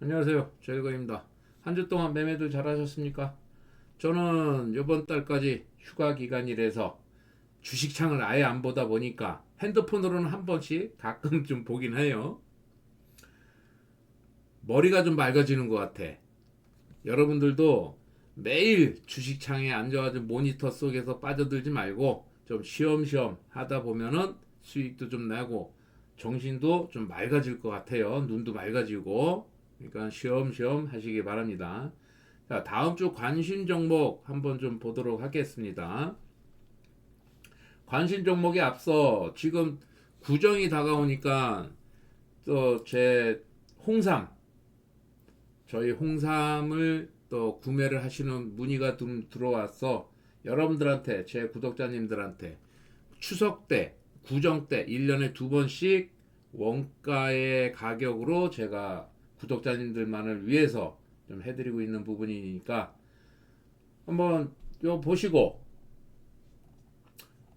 안녕하세요. 조일거입니다. 한 주 동안 매매들 잘하셨습니까? 저는 이번 달까지 휴가 기간이라서 주식창을 아예 안 보다 보니까 핸드폰으로는 한 번씩 가끔 좀 보긴 해요. 머리가 좀 맑아지는 것 같아. 여러분들도 매일 주식창에 앉아가지고 모니터 속에서 빠져들지 말고 좀 쉬엄쉬엄 하다 보면은 수익도 좀 나고 정신도 좀 맑아질 것 같아요. 눈도 맑아지고. 그러니까 쉬엄쉬엄 하시기 바랍니다. 자, 다음 주 관심 종목 한번 좀 보도록 하겠습니다. 관심 종목에 앞서 지금 구정이 다가오니까 또 제 홍삼 저희 홍삼을 또 구매를 하시는 문의가 좀 들어와서 여러분들한테 제 구독자님들한테 추석 때 구정 때 1년에 두 번씩 원가의 가격으로 제가 구독자님들만을 위해서 좀 해드리고 있는 부분이니까 한번 요 보시고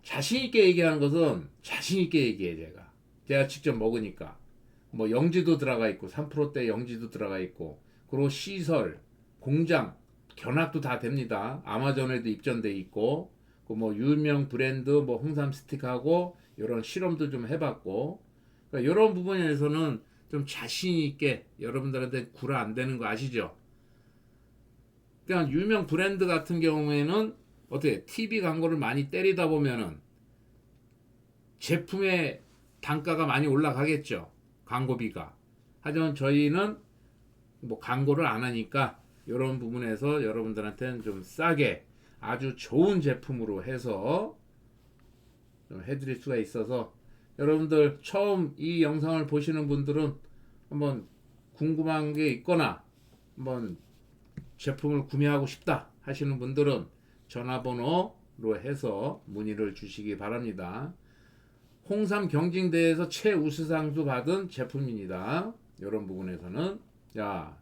자신 있게 얘기하는 것은 자신 있게 얘기해 제가. 제가 직접 먹으니까. 뭐 영지도 들어가 있고 3%대 영지도 들어가 있고 그리고 시설 공장 견학도 다 됩니다. 아마존에도 입점돼 있고 그뭐 유명 브랜드 뭐 홍삼 스틱하고 이런 실험도 좀 해봤고. 그러니까 이런 부분에서는 좀 자신 있게 여러분들한테 구라 안 되는 거 아시죠? 그냥 유명 브랜드 같은 경우에는 어떻게 TV 광고를 많이 때리다 보면은 제품의 단가가 많이 올라가겠죠. 광고비가. 하지만 저희는 뭐 광고를 안 하니까 이런 부분에서 여러분들한테는 좀 싸게 아주 좋은 제품으로 해서 좀 해드릴 수가 있어서 여러분들 처음 이 영상을 보시는 분들은 한번 궁금한 게 있거나 한번 제품을 구매하고 싶다 하시는 분들은 전화번호로 해서 문의를 주시기 바랍니다. 홍삼 경징대에서 최우수상도 받은 제품입니다. 이런 부분에서는 자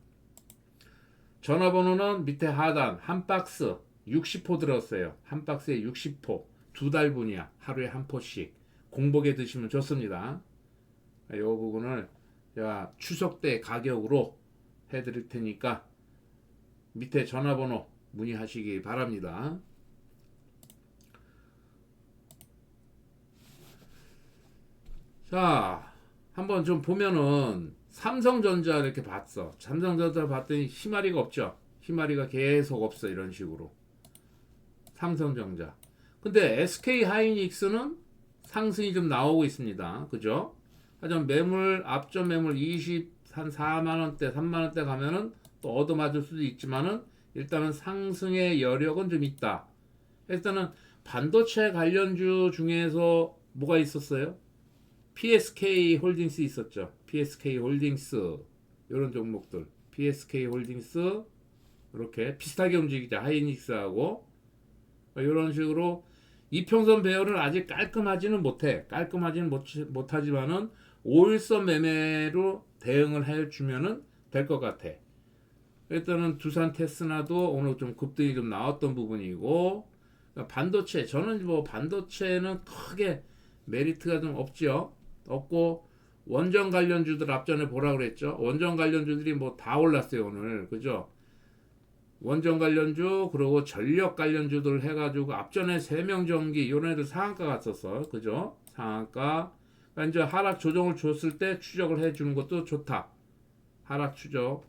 전화번호는 밑에 하단 한 박스 60포 들었어요. 한 박스에 60포 두 달분이야. 하루에 한 포씩 공복에 드시면 좋습니다. 이 부분을 제가 추석 때 가격으로 해드릴 테니까 밑에 전화번호 문의하시기 바랍니다. 자, 한번 좀 보면은 삼성전자 이렇게 봤어. 삼성전자 봤더니 희마리가 없죠. 희마리가 계속 없어 이런 식으로. 삼성전자. 근데 SK 하이닉스는 상승이 좀 나오고 있습니다. 그죠? 하지만 매물 앞전 매물 20 한 4만 원대, 3만 원대 가면은 또 얻어맞을 수도 있지만은 일단은 상승의 여력은 좀 있다. 일단은 반도체 관련주 중에서 뭐가 있었어요? PSK 홀딩스 있었죠. PSK 홀딩스 이런 종목들, PSK 홀딩스 이렇게 비슷하게 움직이죠. 하이닉스하고 이런 식으로 이평선 배열은 아직 깔끔하지는 못해. 깔끔하지는 못, 못하지만은 5일선 매매로 대응을 해주면은 될 것 같아. 일단은 두산 테스나도 오늘 좀 급등이 좀 나왔던 부분이고 그러니까 반도체 저는 뭐 반도체는 크게 메리트가 좀 없죠. 없고 원전 관련주들 앞전에 보라 그랬죠. 원전 관련주들이 뭐 다 올랐어요 오늘 그죠? 원전 관련주 그리고 전력 관련주들 해가지고 앞전에 세명전기 이런 애들 상한가 갔었어 그죠? 상한가 그러니까 이제 하락 조정을 줬을 때 추적을 해주는 것도 좋다. 하락 추적.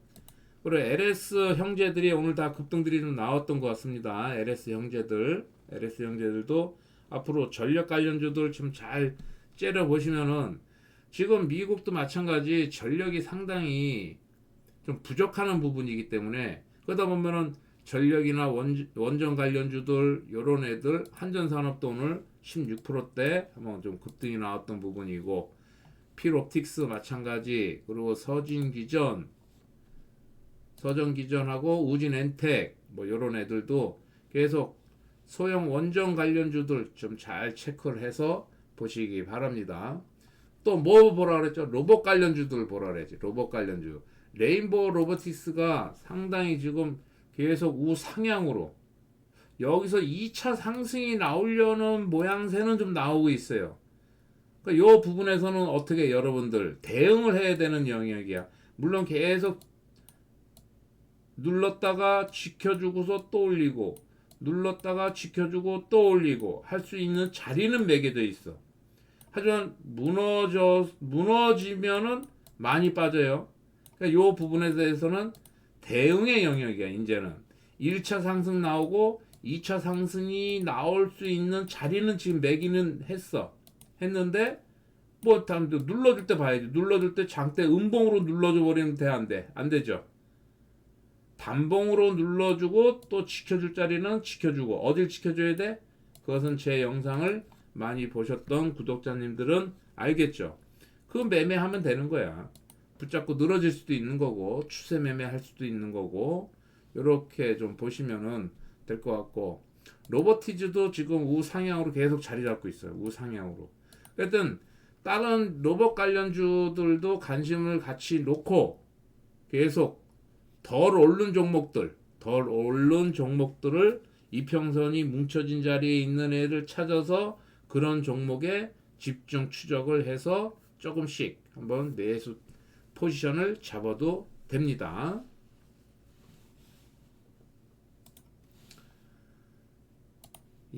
그리고 LS 형제들이 오늘 다 급등들이 좀 나왔던 것 같습니다. LS 형제들, LS 형제들도 앞으로 전력 관련주들 좀 잘 째려 보시면은 지금 미국도 마찬가지 전력이 상당히 좀 부족하는 부분이기 때문에 그러다 보면은 전력이나 원, 원전 관련주들 요런 애들 한전산업도 오늘 16%대 한번 좀 급등이 나왔던 부분이고 필옵틱스 마찬가지 그리고 서진기전 서전기전하고 우진엔텍 뭐 요런 애들도 계속 소형 원전 관련주들 좀 잘 체크를 해서 보시기 바랍니다. 또 뭐 보라 그랬죠? 로봇 관련주들 보라 그랬지. 로봇 관련주. 레인보우 로보틱스가 상당히 지금 계속 우상향으로 여기서 2차 상승이 나오려는 모양새는 좀 나오고 있어요. 그러니까 이 부분에서는 어떻게 여러분들 대응을 해야 되는 영역이야. 물론 계속 눌렀다가 지켜주고서 또 올리고 눌렀다가 지켜주고 또 올리고 할 수 있는 자리는 매겨져 있어. 하지만 무너져 무너지면은 많이 빠져요. 그러니까 요 부분에 대해서는 대응의 영역이야. 이제는 1차 상승 나오고 2차 상승이 나올 수 있는 자리는 지금 매기는 했어. 했는데 뭐 다음 눌러줄 때 봐야지. 눌러줄 때 장대 음봉으로 눌러줘 버리면 돼안 돼? 안 되죠. 단봉으로 눌러주고 또 지켜줄 자리는 지켜주고 어딜 지켜줘야 돼? 그것은 제 영상을 많이 보셨던 구독자님들은 알겠죠. 그 매매하면 되는 거야. 붙잡고 늘어질 수도 있는 거고 추세 매매할 수도 있는 거고 이렇게 좀 보시면은 될 것 같고 로버티즈도 지금 우상향으로 계속 자리 잡고 있어요. 우상향으로. 하여튼 다른 로봇 관련주들도 관심을 같이 놓고 계속 덜 오른 종목들, 덜 오른 종목들을 이평선이 뭉쳐진 자리에 있는 애를 찾아서 그런 종목에 집중 추적을 해서 조금씩 한번 매수 포지션을 잡아도 됩니다.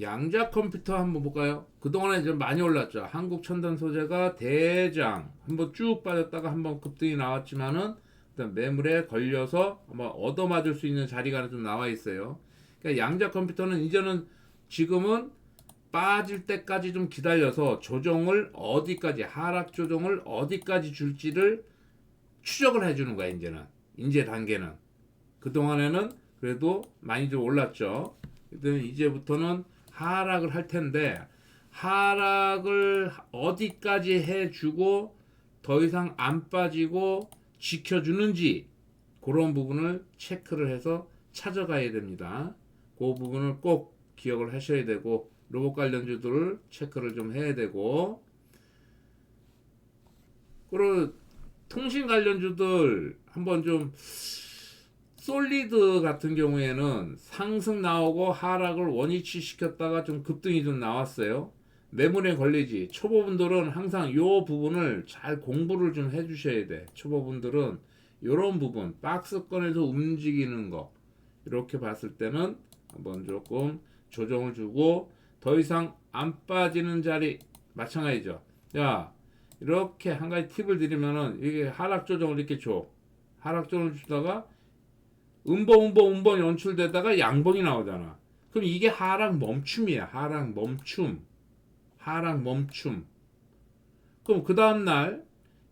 양자 컴퓨터 한번 볼까요? 그동안에 좀 많이 올랐죠. 한국 첨단 소재가 대장 한번 쭉 빠졌다가 한번 급등이 나왔지만은 일단 매물에 걸려서 아마 얻어맞을 수 있는 자리가 좀 나와 있어요. 그러니까 양자 컴퓨터는 이제는 지금은 빠질 때까지 좀 기다려서 조정을 어디까지 하락 조정을 어디까지 줄지를 추적을 해주는 거야 이제는 인제 단계는 그 동안에는 그래도 많이 좀 올랐죠. 그때 이제부터는 하락을 할 텐데 하락을 어디까지 해주고 더 이상 안 빠지고 지켜주는지 그런 부분을 체크를 해서 찾아가야 됩니다. 그 부분을 꼭 기억을 하셔야 되고 로봇 관련주들을 체크를 좀 해야 되고 그리고 통신 관련주들 한번 좀 솔리드 같은 경우에는 상승 나오고 하락을 원위치 시켰다가 좀 급등이 좀 나왔어요. 매물에 걸리지. 초보분들은 항상 요 부분을 잘 공부를 좀 해주셔야 돼. 초보분들은 요런 부분, 박스권에서 움직이는 거 이렇게 봤을 때는 한번 조금 조정을 주고 더 이상 안 빠지는 자리 마찬가지죠. 야 이렇게 한 가지 팁을 드리면은 이게 하락 조정을 이렇게 줘. 하락 조정을 주다가 음봉 음봉 음봉 연출되다가 양봉이 나오잖아. 그럼 이게 하락 멈춤이야. 하락 멈춤. 하락 멈춤. 그럼 그 다음 날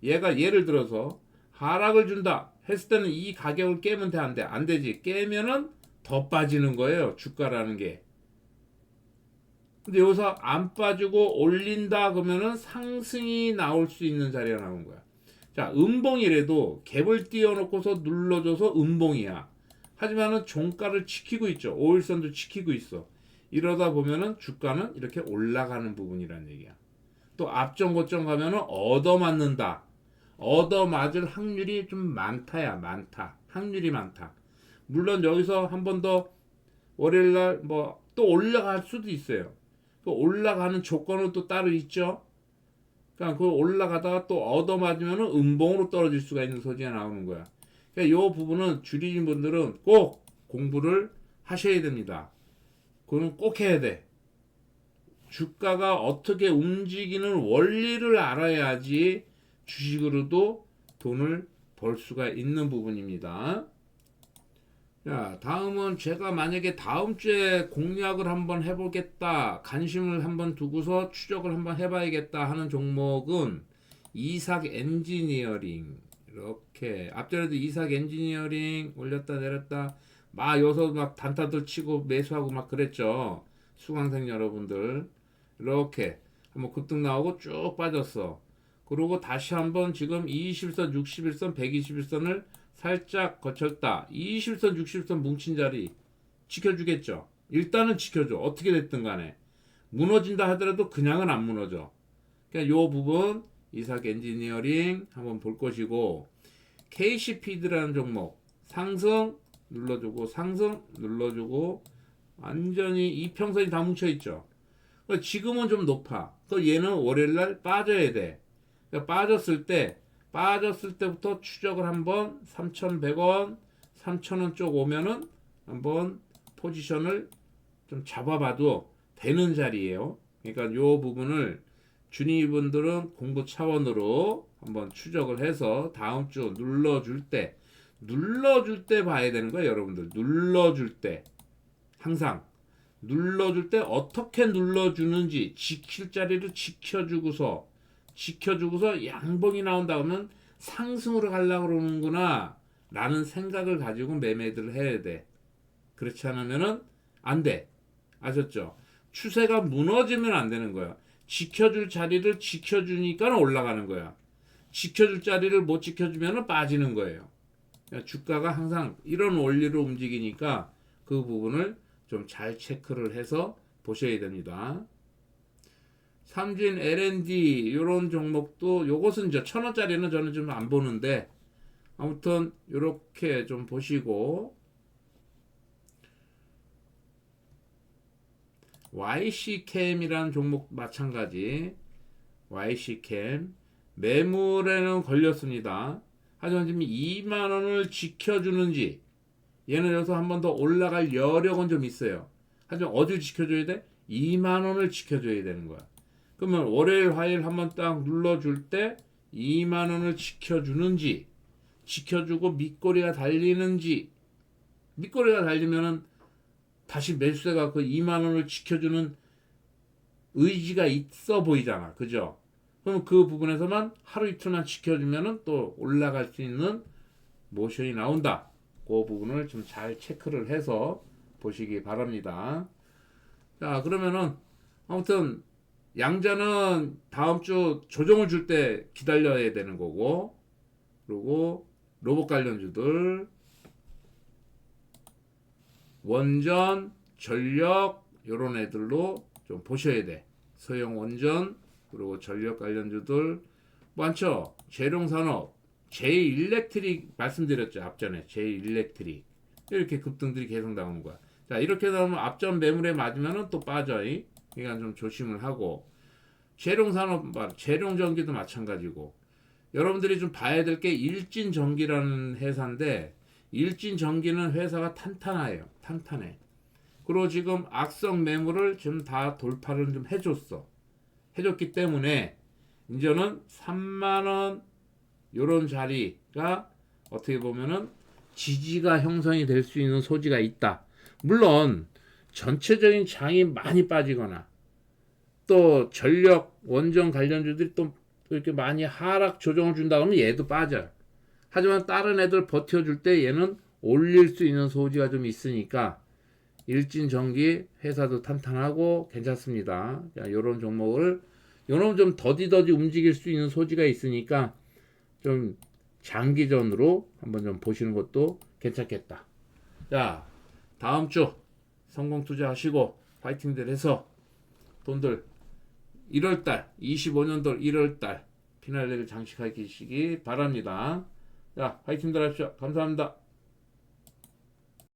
얘가 예를 들어서 하락을 준다 했을 때는 이 가격을 깨면 돼 안 돼? 안 되지. 깨면은 더 빠지는 거예요. 주가라는 게. 근데 여기서 안 빠지고 올린다 그러면은 상승이 나올 수 있는 자리가 나온 거야. 자, 음봉이라도 갭을 띄워놓고서 눌러줘서 음봉이야. 하지만은 종가를 지키고 있죠. 5일선도 지키고 있어. 이러다 보면은 주가는 이렇게 올라가는 부분이란 얘기야. 또 앞전 고점 가면은 얻어맞는다. 얻어맞을 확률이 좀 많다야, 많다. 확률이 많다. 물론 여기서 한 번 더 월요일 날 뭐 또 올라갈 수도 있어요. 또 올라가는 조건은 또 따로 있죠. 그러니까 그 올라가다가 또 얻어맞으면 음봉으로 떨어질 수가 있는 소지가 나오는 거야. 그러니까 이 부분은 줄이신 분들은 꼭 공부를 하셔야 됩니다. 그거는 꼭 해야 돼. 주가가 어떻게 움직이는 원리를 알아야지 주식으로도 돈을 벌 수가 있는 부분입니다. 자, 다음은 제가 만약에 다음 주에 공략을 한번 해보겠다, 관심을 한번 두고서 추적을 한번 해봐야겠다 하는 종목은 이삭 엔지니어링. 이렇게 앞전에도 이삭 엔지니어링 올렸다 내렸다 막 여기서 막 단타들 치고 매수하고 막 그랬죠. 수강생 여러분들 이렇게 한번 급등 나오고 쭉 빠졌어. 그리고 다시 한번 지금 21선, 61선, 121선을 살짝 거쳤다. 21선, 61선 뭉친 자리 지켜주겠죠. 일단은 지켜줘. 어떻게 됐든 간에. 무너진다 하더라도 그냥은 안 무너져. 그러니까 요 부분 이삭 엔지니어링 한번 볼 것이고 KC피드라는 종목 상승 눌러주고 상승 눌러주고 완전히 이평선이 다 뭉쳐 있죠. 그러니까 지금은 좀 높아. 그 얘는 월요일날 빠져야 돼. 그러니까 빠졌을 때 빠졌을 때부터 추적을 한번 3,100원, 3,000원 쪽 오면은 한번 포지션을 좀 잡아봐도 되는 자리예요. 그러니까 요 부분을 주니분들은 공부 차원으로 한번 추적을 해서 다음 주 눌러줄 때 눌러줄 때 봐야 되는 거예요, 여러분들. 눌러줄 때 항상 눌러줄 때 어떻게 눌러주는지 지킬 자리를 지켜주고서 지켜주고서 양봉이 나온다 그러면 상승으로 가려고 그러는구나 라는 생각을 가지고 매매들을 해야 돼. 그렇지 않으면은 안 돼. 아셨죠? 추세가 무너지면 안 되는 거야. 지켜줄 자리를 지켜주니까 올라가는 거야. 지켜줄 자리를 못 지켜주면 빠지는 거예요. 그러니까 주가가 항상 이런 원리로 움직이니까 그 부분을 좀 잘 체크를 해서 보셔야 됩니다. 삼진 L&D 이런 종목도 요것은 이제 천 원짜리는 저는 좀 안 보는데 아무튼 이렇게 좀 보시고 YC캠이라는 종목 마찬가지 YC캠 매물에는 걸렸습니다. 하지만 지금 2만 원을 지켜주는지 얘는 여기서 한 번 더 올라갈 여력은 좀 있어요. 하지만 어디 지켜줘야 돼? 2만 원을 지켜줘야 되는 거야. 그러면 월요일, 화요일 한번 딱 눌러줄 때 2만 원을 지켜주는지 지켜주고 밑꼬리가 달리는지 밑꼬리가 달리면은 다시 매수세가 그 2만 원을 지켜주는 의지가 있어 보이잖아. 그죠? 그럼 그 부분에서만 하루 이틀만 지켜주면은 또 올라갈 수 있는 모션이 나온다. 그 부분을 좀 잘 체크를 해서 보시기 바랍니다. 자, 그러면은 아무튼 양자는 다음 주 조정을 줄 때 기다려야 되는 거고, 그리고 로봇 관련주들, 원전, 전력, 요런 애들로 좀 보셔야 돼. 소형 원전, 그리고 전력 관련주들 많죠. 재룡산업, 제일렉트릭 말씀드렸죠. 앞전에 제일렉트릭 이렇게 급등들이 계속 나오는 거야. 자 이렇게 나오면 앞전 매물에 맞으면은 또 빠져. 이. 그러니까 좀 조심을 하고 재룡산업, 재룡전기도 마찬가지고 여러분들이 좀 봐야 될 게 일진전기라는 회사인데 일진전기는 회사가 탄탄해요. 탄탄해. 그리고 지금 악성 매물을 지금 다 돌파를 좀 해줬어. 해줬기 때문에 이제는 3만 원 요런 자리가 어떻게 보면은 지지가 형성이 될 수 있는 소지가 있다. 물론 전체적인 장이 많이 빠지거나 또 전력 원전 관련주들이 또 이렇게 많이 하락 조정을 준다 그러면 얘도 빠져요. 하지만 다른 애들 버텨줄 때 얘는 올릴 수 있는 소지가 좀 있으니까 일진전기 회사도 탄탄하고 괜찮습니다. 자, 요런 종목을 요런 좀 더디더디 움직일 수 있는 소지가 있으니까 좀 장기전으로 한번 좀 보시는 것도 괜찮겠다. 자, 다음 주 성공 투자하시고 파이팅들 해서 돈들 1월달 25년도 1월달 피날레를 장식하시기 바랍니다. 자, 파이팅들 하십시오. 감사합니다.